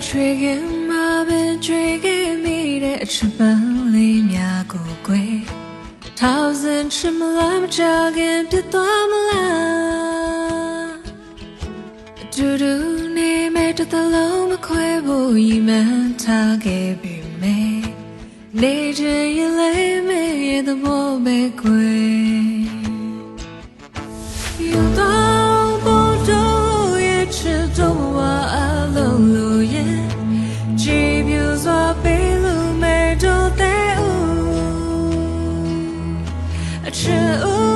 Intriguing, my intriguing, me that Chimalli Miago Gui. Thousand Chimalam jogging, Pitomala. Doodoo, name it to the Loma Quebo, you meant Tage be me. Nature, you lay me the Bobe Gui. You ooh.